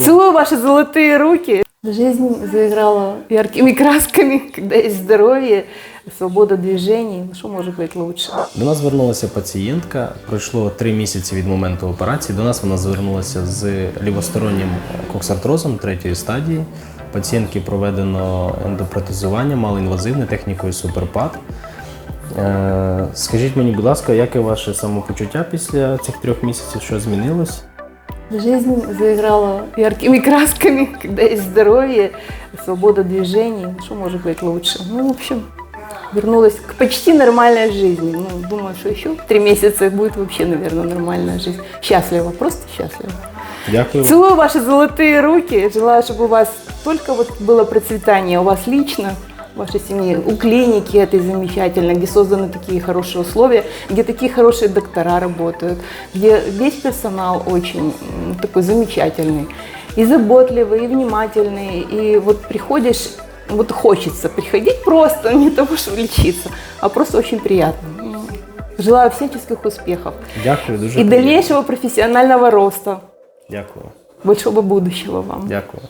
Целую ваши золотые руки. Жизнь заиграла яркими красками, когда есть здоровье, свобода движений. Ну, Что может быть лучше? До нас звернулася пацієнтка. Пройшло три місяці від моменту операції. До нас вона звернулася з лівостороннім коксартрозом третьої стадії. Пацієнтки проведено ендопротезування, малоінвазивне технікою суперпад. Е, Скажіть мені, будь ласка, яке ваше самопочуття після цих трьох місяців? Що змінилось? Жизнь заиграла яркими красками, когда есть здоровье, свобода движений. Что может быть лучше? Ну, в общем, вернулась к почти нормальной жизни. Ну, думаю, что еще три месяца будет вообще, наверное, нормальная жизнь. Счастлива, просто счастлива. Дякую. Целую ваши золотые руки. Желаю, чтобы у вас только вот было процветание, у вас лично, вашей семье, у клиники этой замечательной, где созданы такие хорошие условия, где такие хорошие доктора работают, где весь персонал очень такой замечательный, и заботливый, и внимательный, и вот приходишь, вот хочется приходить просто, не того, что лечиться, а просто очень приятно. Желаю всяческих успехов Дякую, дуже и приємно. дальнейшего профессионального роста Дякую. большого будущего вам. Дякую.